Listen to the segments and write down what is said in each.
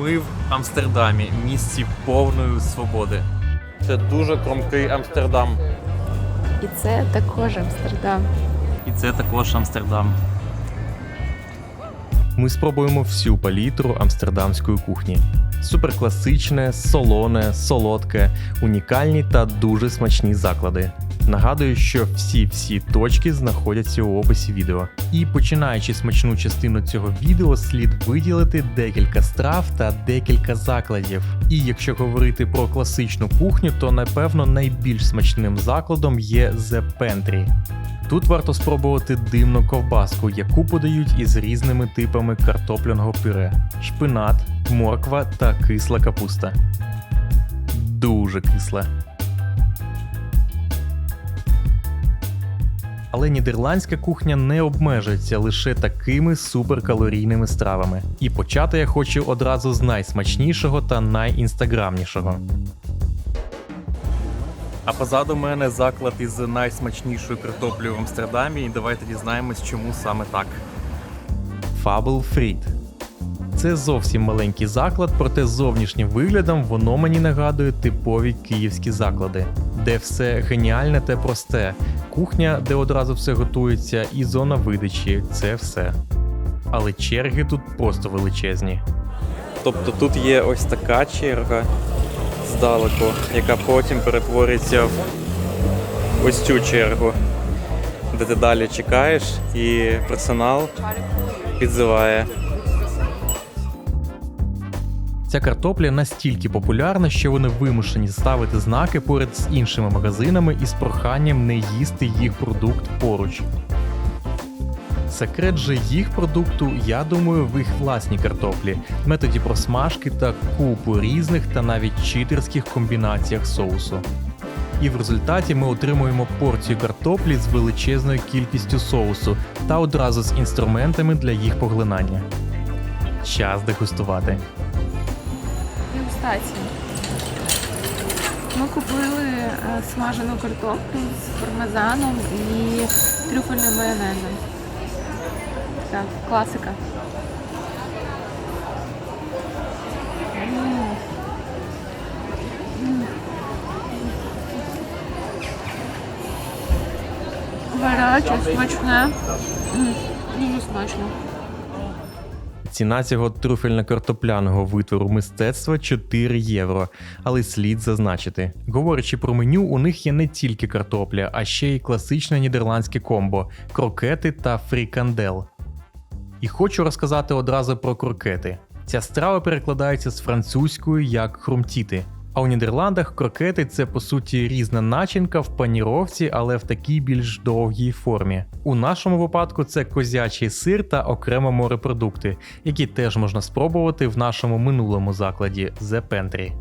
Ми в Амстердамі, місці повної свободи. Це дуже кромкий Амстердам. І це також Амстердам. І це також Амстердам. Ми спробуємо всю палітру амстердамської кухні. Суперкласичне, солоне, солодке, унікальні та дуже смачні заклади. Нагадую, що всі-всі точки знаходяться у описі відео. І починаючи смачну частину цього відео, слід виділити декілька страв та декілька закладів. І якщо говорити про класичну кухню, то напевно найбільш смачним закладом є The Pantry. Тут варто спробувати дивну ковбаску, яку подають із різними типами картопляного пюре: шпинат, морква та кисла капуста. Дуже кисла. Але нідерландська кухня не обмежується лише такими суперкалорійними стравами. І почати я хочу одразу з найсмачнішого та найінстаграмнішого. А позаду мене заклад із найсмачнішою картоплею в Амстердамі. І давайте дізнаємось, чому саме так. Фабл Fried. Це зовсім маленький заклад, проте зовнішнім виглядом воно мені нагадує типові київські заклади, де все геніальне та просте, кухня, де одразу все готується, і зона видачі це все. Але черги тут просто величезні. Тобто тут є ось така черга здалеку, яка потім перетвориться в ось цю чергу, де ти далі чекаєш, і персонал підзиває. Ця картопля настільки популярна, що вони вимушені ставити знаки поряд з іншими магазинами із проханням не їсти їх продукт поруч. Секрет же їх продукту, я думаю, в їх власній картоплі, методі просмажки та купу різних та навіть читерських комбінаціях соусу. І в результаті ми отримуємо порцію картоплі з величезною кількістю соусу та одразу з інструментами для їх поглинання. Час дегустувати. Дегустація. Ми купили е, смажену картоплю з пармезаном і трюфельним майонезом. Так, класика. Гаряче, смачне. Дуже смачно. Ціна цього трюфельно-картопляного витвору мистецтва 4 євро, але слід зазначити. Говорячи про меню, у них є не тільки картопля, а ще й класичне нідерландське комбо крокети та фрікандел. І хочу розказати одразу про крокети. Ця страва перекладається з французької як хрумтіти. А у Нідерландах крокети це по суті різна начинка в паніровці, але в такій більш довгій формі. У нашому випадку це козячий сир та окремо морепродукти, які теж можна спробувати в нашому минулому закладі The Pantry.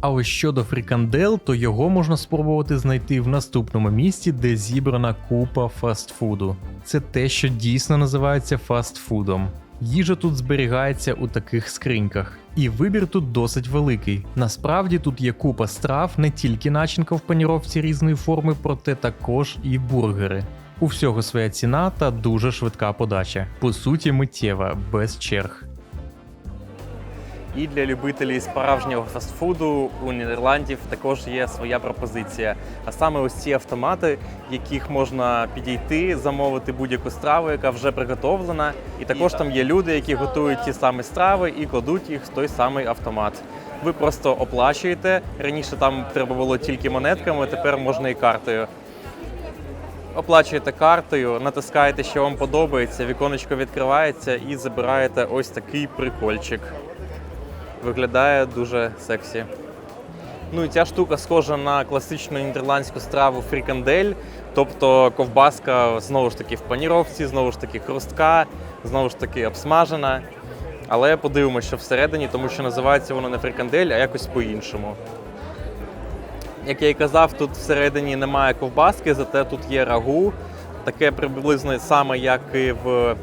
А ось щодо фрікандел, то його можна спробувати знайти в наступному місці, де зібрана купа фастфуду. Це те, що дійсно називається фастфудом. Їжа тут зберігається у таких скриньках, і вибір тут досить великий. Насправді тут є купа страв, не тільки начинка в паніровці різної форми, проте також і бургери. У всього своя ціна та дуже швидка подача. По суті, миттєва, без черг. І для любителів справжнього фастфуду у Нідерландів також є своя пропозиція. А саме ось ці автомати, яких можна підійти, замовити будь-яку страву, яка вже приготовлена. І також там є люди, які готують ті самі страви і кладуть їх в той самий автомат. Ви просто оплачуєте. Раніше там треба було тільки монетками, тепер можна і картою. Оплачуєте картою, натискаєте, що вам подобається, віконечко відкривається і забираєте ось такий прикольчик. Виглядає дуже сексі. Ну і ця штука схожа на класичну нідерландську страву фрікандель, тобто ковбаска знову ж таки в паніровці, знову ж таки хрустка, знову ж таки обсмажена. Але подивимося, що всередині, тому що називається воно не фрикандель, а якось по-іншому. Як я і казав, тут всередині немає ковбаски, зате тут є рагу. Таке приблизно саме, як і в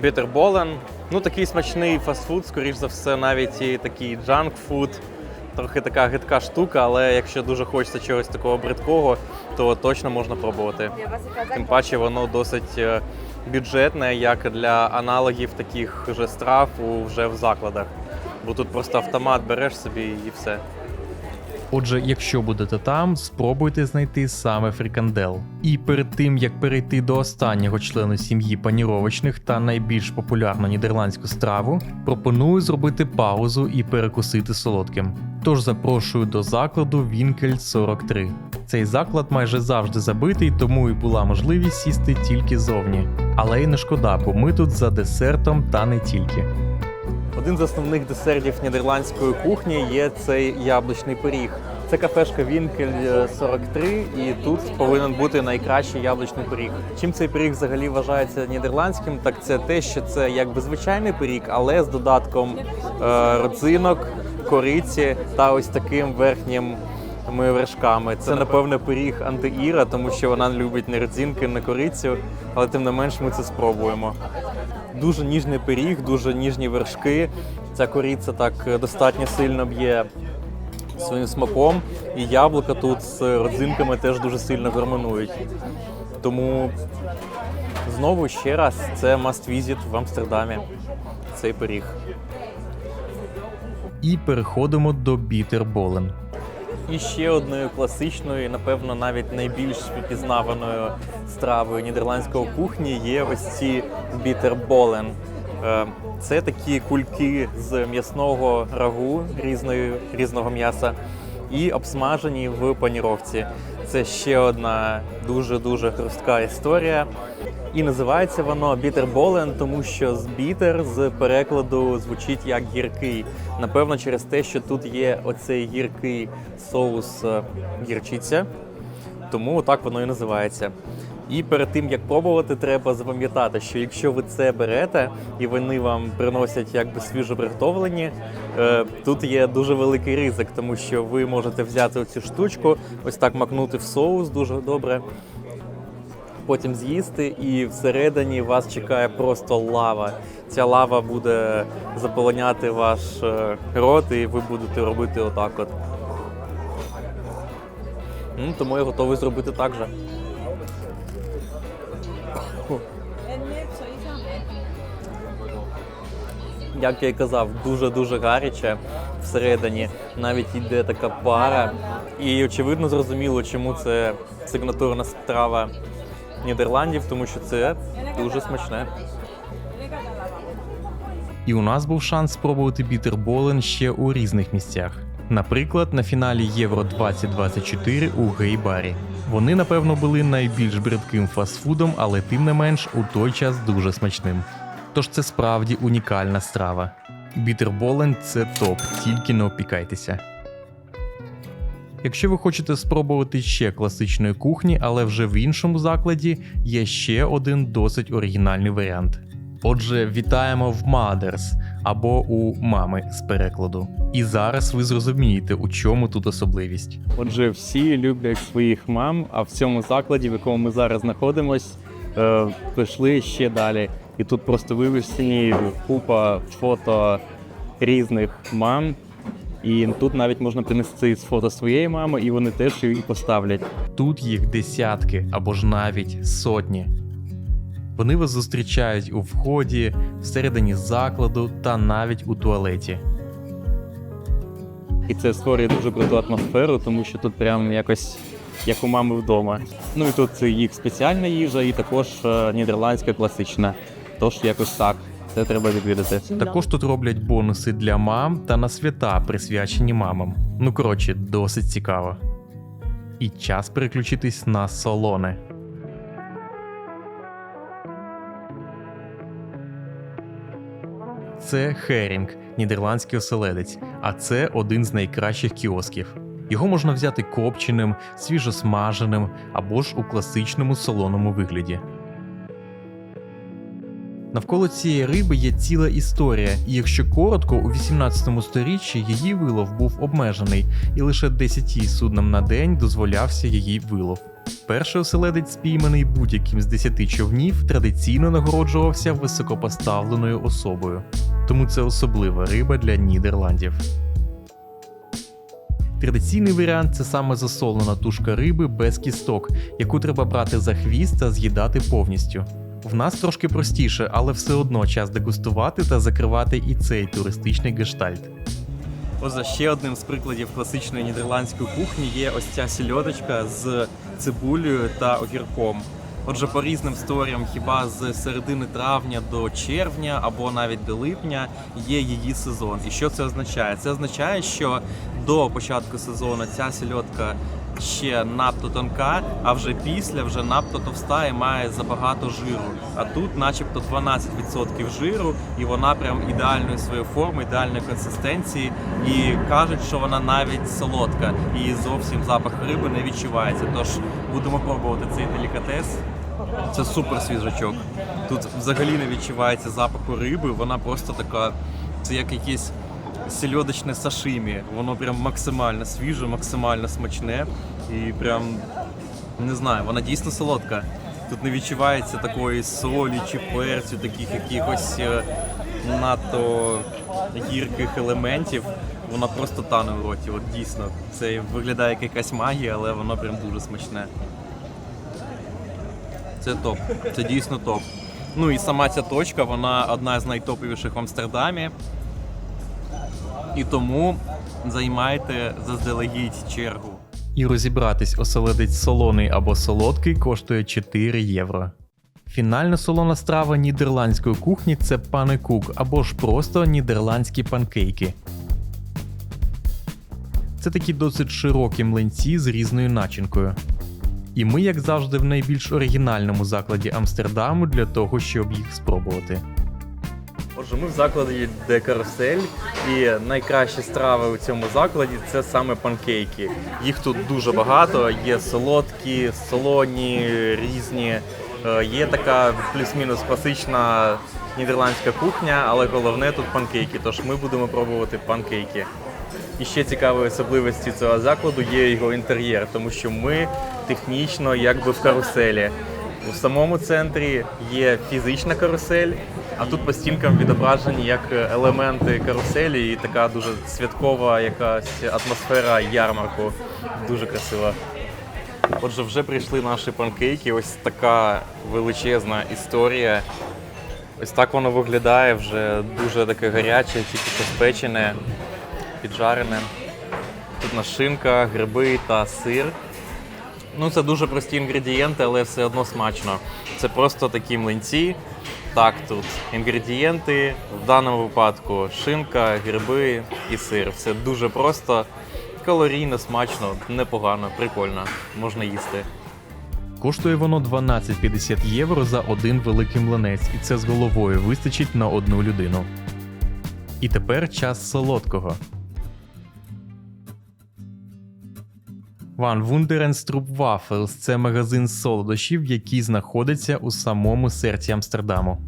Бітерболен. Ну, такий смачний фастфуд, скоріш за все, навіть і такий джанк-фуд. Трохи така гидка штука, але якщо дуже хочеться чогось такого бридкого, то точно можна пробувати. Тим паче воно досить е, бюджетне, як для аналогів таких же страв у- вже в закладах. Бо тут просто автомат береш собі і все. Отже, якщо будете там, спробуйте знайти саме фрікандел. І перед тим як перейти до останнього члену сім'ї паніровочних та найбільш популярну нідерландську страву, пропоную зробити паузу і перекусити солодким. Тож запрошую до закладу Вінкель 43. Цей заклад майже завжди забитий, тому і була можливість сісти тільки зовні. Але й не шкода, бо ми тут за десертом та не тільки. Один з основних десертів нідерландської кухні є цей яблучний пиріг. Це кафешка Вінкель е, 43, і тут повинен бути найкращий яблучний пиріг. Чим цей пиріг взагалі вважається нідерландським? Так це те, що це якби звичайний пиріг, але з додатком е, родзинок, кориці та ось таким верхнім. вершками. Це, напевно, пиріг антиіра, тому що вона любить не родзинки, не корицю, але тим не менш ми це спробуємо. Дуже ніжний пиріг, дуже ніжні вершки. Ця кориця так е, достатньо сильно б'є своїм смаком, і яблука тут з родзинками теж дуже сильно гармонують. Тому знову ще раз це must visit в Амстердамі. Цей пиріг. І переходимо до бітерболен. І ще одною класичною, напевно, навіть найбільш впізнаваною стравою нідерландської кухні є ось ці бітерболен. Е, Це такі кульки з м'ясного рагу різної, різного м'яса і обсмажені в паніровці. Це ще одна дуже дуже хрустка історія. І називається воно бітерболен, тому що з бітер з перекладу звучить як гіркий. Напевно, через те, що тут є оцей гіркий соус е, гірчиця, тому так воно і називається. І перед тим як пробувати, треба запам'ятати, що якщо ви це берете і вони вам приносять якби свіжо приготовлені, е, тут є дуже великий ризик, тому що ви можете взяти оцю штучку, ось так макнути в соус дуже добре, потім з'їсти, і всередині вас чекає просто лава. Ця лава буде заполоняти ваш е, рот, і ви будете робити отак от. Ну, тому я готовий зробити так же. Як я й казав, дуже-дуже гаряче всередині. Навіть йде така пара. І очевидно зрозуміло, чому це сигнатурна страва Нідерландів, тому що це дуже смачне. І у нас був шанс спробувати бітерболен ще у різних місцях. Наприклад, на фіналі Євро 2024 у гей-барі. Вони, напевно, були найбільш бридким фастфудом, але тим не менш у той час дуже смачним. Тож це справді унікальна страва. Бітерболен це топ, тільки не опікайтеся. Якщо ви хочете спробувати ще класичної кухні, але вже в іншому закладі, є ще один досить оригінальний варіант. Отже, вітаємо в Mothers або у мами з перекладу. І зараз ви зрозумієте, у чому тут особливість. Отже, всі люблять своїх мам, а в цьому закладі, в якому ми зараз знаходимось, е, пішли ще далі. І тут просто вивішені купа фото різних мам. І тут навіть можна принести з фото своєї мами, і вони теж її поставлять. Тут їх десятки або ж навіть сотні. Вони вас зустрічають у вході, всередині закладу та навіть у туалеті. І це створює дуже круту атмосферу, тому що тут прям якось як у мами вдома. Ну і тут їх спеціальна їжа, і також е, нідерландська класична. Тож якось так. Це треба відвідати. Також тут роблять бонуси для мам та на свята, присвячені мамам. Ну коротше, досить цікаво. І час переключитись на солоне. Це Херінг, нідерландський оселедець, а це один з найкращих кіосків. Його можна взяти копченим, свіжосмаженим або ж у класичному солоному вигляді. Навколо цієї риби є ціла історія, і якщо коротко, у 18 сторіччі її вилов був обмежений, і лише 10 суднам на день дозволявся її вилов. Перший оселедець, спійманий будь-яким з 10 човнів, традиційно нагороджувався високопоставленою особою. Тому це особлива риба для Нідерландів. Традиційний варіант це саме засолена тушка риби без кісток, яку треба брати за хвіст та з'їдати повністю. В нас трошки простіше, але все одно час дегустувати та закривати і цей туристичний гештальт. Отже, ще одним з прикладів класичної нідерландської кухні є ось ця сільодочка з цибулею та огірком. Отже, по різним сторіям, хіба з середини травня до червня або навіть до липня є її сезон. І що це означає? Це означає, що до початку сезону ця сільодка ще надто тонка, а вже після вже надто товста і має забагато жиру. А тут, начебто, 12% жиру, і вона прям ідеальної своєї форми, ідеальної консистенції. І кажуть, що вона навіть солодка, і зовсім запах риби не відчувається. Тож будемо пробувати цей делікатес. Це супер свіжачок. Тут взагалі не відчувається запаху риби, вона просто така, це як якийсь сельодочне сашимі. Воно прям максимально свіже, максимально смачне і прям не знаю, вона дійсно солодка. Тут не відчувається такої солі чи перцю, таких якихось е, надто гірких елементів. Вона просто тане в роті. От дійсно, це виглядає як якась магія, але воно прям дуже смачне. Це топ. Це дійсно топ. Ну і сама ця точка, вона одна з найтоповіших в Амстердамі. І тому займайте заздалегідь чергу. І розібратись, оселедець солоний або солодкий коштує 4 євро. Фінальна солона страва нідерландської кухні це панекук або ж просто нідерландські панкейки. Це такі досить широкі млинці з різною начинкою. І ми, як завжди, в найбільш оригінальному закладі Амстердаму для того, щоб їх спробувати. Отже, ми в закладі де карусель, і найкращі страви у цьому закладі це саме панкейки. Їх тут дуже багато. Є солодкі, солоні, різні. Е, Є така плюс-мінус класична нідерландська кухня, але головне тут панкейки. Тож ми будемо пробувати панкейки. І ще цікавою особливості цього закладу є його інтер'єр, тому що ми технічно якби в каруселі. У самому центрі є фізична карусель, а тут по стінкам відображені як елементи каруселі і така дуже святкова якась атмосфера ярмарку. Дуже красива. Отже, вже прийшли наші панкейки. Ось така величезна історія. Ось так воно виглядає вже дуже таке гаряче, тільки поспечене, піджарене. Тут нашинка, гриби та сир. Ну, це дуже прості інгредієнти, але все одно смачно. Це просто такі млинці. Так, тут інгредієнти, в даному випадку шинка, гриби і сир. Все дуже просто, калорійно, смачно, непогано, прикольно, можна їсти. Коштує воно 12,50 євро за один великий млинець, і це з головою вистачить на одну людину. І тепер час солодкого. Ван Waffles – це магазин солодощів, який знаходиться у самому серці Амстердаму.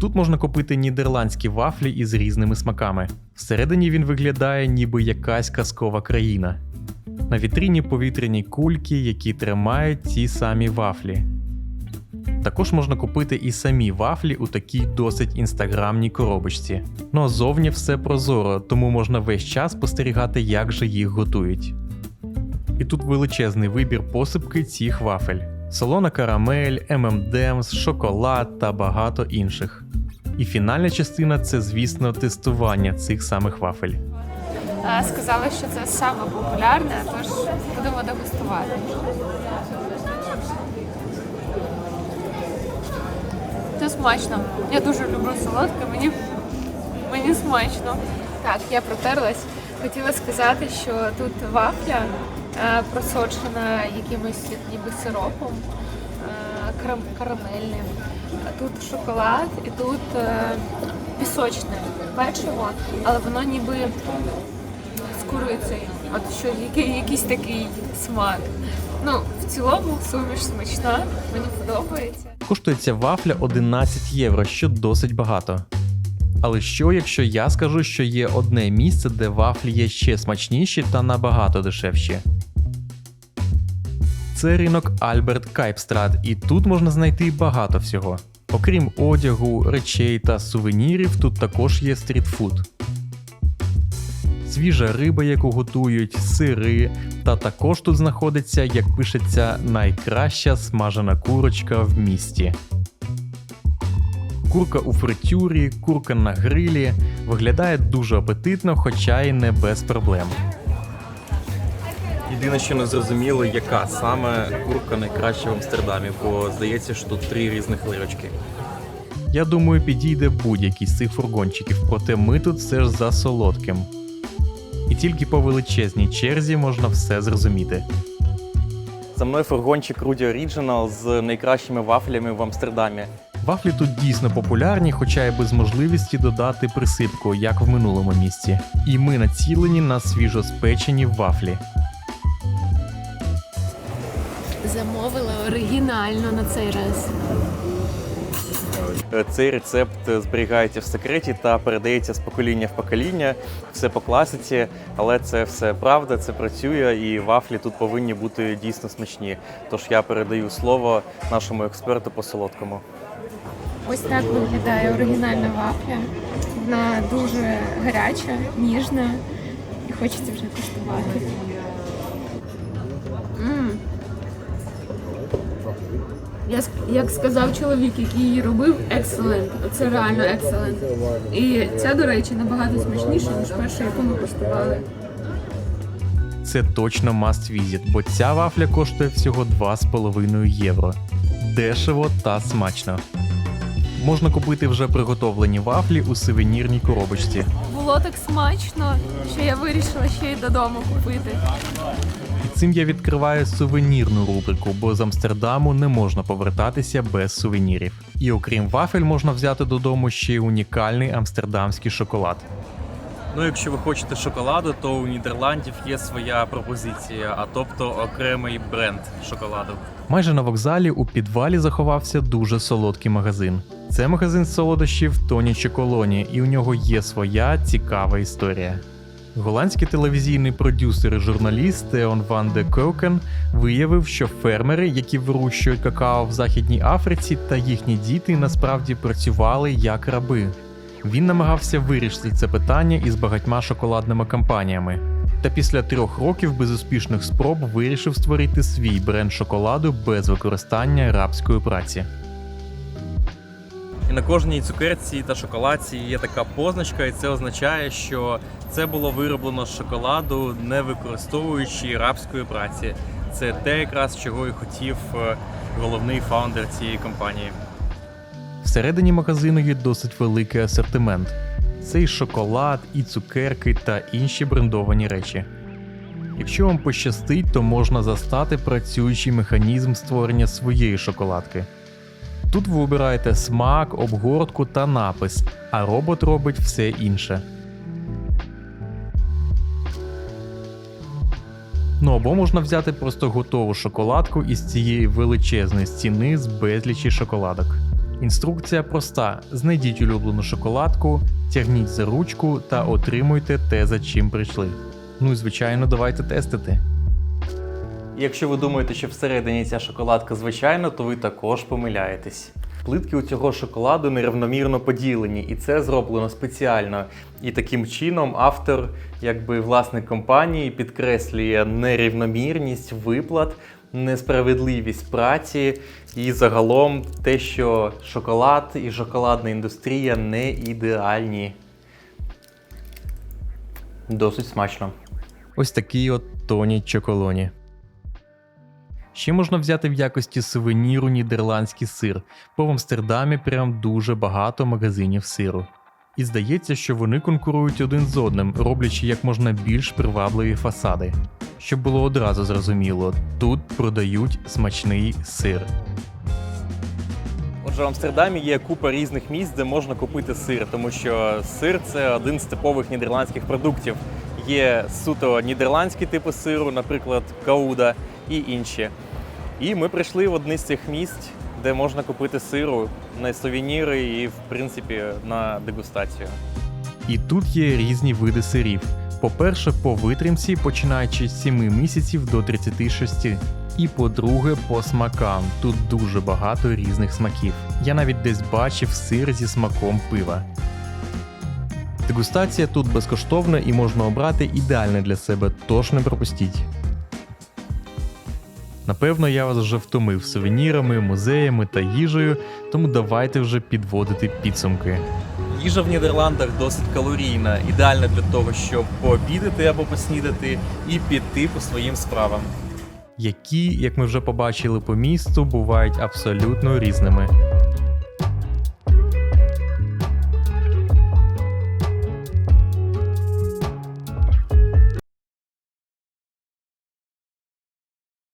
Тут можна купити нідерландські вафлі із різними смаками. Всередині він виглядає ніби якась казкова країна. На вітріні повітряні кульки, які тримають ті самі вафлі. Також можна купити і самі вафлі у такій досить інстаграмній коробочці. Ну а зовні все прозоро, тому можна весь час спостерігати, як же їх готують. І тут величезний вибір посипки цих вафель: солона карамель, M&M's, шоколад та багато інших. І фінальна частина це, звісно, тестування цих самих вафель. Е, Сказали, що це саме популярне, тож будемо дегустувати. Це смачно. Я дуже люблю солодке, мені, мені смачно. Так, я протерлась. Хотіла сказати, що тут вафля просочена якимось ніби сиропом е, карамельним. Тут шоколад і тут е, пісочне печиво, але воно ніби з курицею. От що який, якийсь такий смак. Ну, в цілому суміш смачна, мені подобається. Коштує ця вафля 11 євро, що досить багато. Але що, якщо я скажу, що є одне місце, де вафлі є ще смачніші та набагато дешевші? Це ринок Альберт Кайпстрад, і тут можна знайти багато всього. Окрім одягу, речей та сувенірів, тут також є стрітфуд. Свіжа риба, яку готують, сири, та також тут знаходиться, як пишеться, найкраща смажена курочка в місті. Курка у фритюрі, курка на грилі виглядає дуже апетитно, хоча й не без проблем. Єдине, що не зрозуміло, яка саме курка найкраща в Амстердамі, бо здається, що тут три різних лирочки. Я думаю, підійде будь-який з цих фургончиків, проте ми тут все ж за солодким. І тільки по величезній черзі можна все зрозуміти. За мною фургончик Руді Оріджинал з найкращими вафлями в Амстердамі. Вафлі тут дійсно популярні, хоча й без можливості додати присипку, як в минулому місці. І ми націлені на свіжоспечені вафлі. Оригінально на цей раз. Е, Цей рецепт зберігається в секреті та передається з покоління в покоління. Все по класиці, але це все правда, це працює, і вафлі тут повинні бути дійсно смачні. Тож я передаю слово нашому експерту по солодкому. Ось так виглядає оригінальна вафля. Вона дуже гаряча, ніжна і хочеться вже куштувати. Як сказав чоловік, який її робив, екселент. Це реально екселент. І ця, до речі, набагато смачніша, ніж перша, яку ми куштували. Це точно must visit, бо ця вафля коштує всього 2,5 євро. Дешево та смачно. Можна купити вже приготовлені вафлі у сувенірній коробочці. Було так смачно, що я вирішила ще й додому купити. І цим я відкриваю сувенірну рубрику, бо з Амстердаму не можна повертатися без сувенірів. І окрім вафель, можна взяти додому ще й унікальний амстердамський шоколад. Ну, якщо ви хочете шоколаду, то у Нідерландів є своя пропозиція, а тобто окремий бренд шоколаду. Майже на вокзалі у підвалі заховався дуже солодкий магазин. Це магазин солодощів Тоні Чоколоні, і у нього є своя цікава історія. Голландський телевізійний продюсер і журналіст Теон Ван де Кокен виявив, що фермери, які вирощують какао в Західній Африці, та їхні діти насправді працювали як раби. Він намагався вирішити це питання із багатьма шоколадними компаніями. Та після трьох років безуспішних спроб вирішив створити свій бренд шоколаду без використання рабської праці. І на кожній цукерці та шоколадці є така позначка, і це означає, що це було вироблено з шоколаду, не використовуючи рабської праці. Це те, якраз чого і хотів е, головний фаундер цієї компанії. Всередині магазину є досить великий асортимент. Це і шоколад, і цукерки та інші брендовані речі. Якщо вам пощастить, то можна застати працюючий механізм створення своєї шоколадки. Тут ви обираєте смак, обгортку та напис, а робот робить все інше. Ну або можна взяти просто готову шоколадку із цієї величезної стіни з безлічі шоколадок. Інструкція проста: знайдіть улюблену шоколадку, тягніть за ручку та отримуйте те, за чим прийшли. Ну і звичайно, давайте тестити. Якщо ви думаєте, що всередині ця шоколадка звичайна, то ви також помиляєтесь. Плитки у цього шоколаду нерівномірно поділені, і це зроблено спеціально. І таким чином автор, якби власник компанії, підкреслює нерівномірність виплат, несправедливість праці і загалом те, що шоколад і шоколадна індустрія не ідеальні. Досить смачно. Ось такий от Тоні Чоколоні. Ще можна взяти в якості сувеніру нідерландський сир, бо в Амстердамі прям дуже багато магазинів сиру. І здається, що вони конкурують один з одним, роблячи як можна більш привабливі фасади. Щоб було одразу зрозуміло, тут продають смачний сир. Отже, в Амстердамі є купа різних місць, де можна купити сир, тому що сир це один з типових нідерландських продуктів. Є суто нідерландські типи сиру, наприклад, кауда і інші. І ми прийшли в одне з цих місць, де можна купити сиру на сувеніри і, в принципі, на дегустацію. І тут є різні види сирів. По-перше, по витримці, починаючи з 7 місяців до 36. І по-друге, по смакам. Тут дуже багато різних смаків. Я навіть десь бачив сир зі смаком пива. Дегустація тут безкоштовна і можна обрати ідеальне для себе, тож не пропустіть. Напевно, я вас вже втомив сувенірами, музеями та їжею, тому давайте вже підводити підсумки. Їжа в Нідерландах досить калорійна, ідеальна для того, щоб пообідати або поснідати і піти по своїм справам. які, як ми вже побачили по місту, бувають абсолютно різними.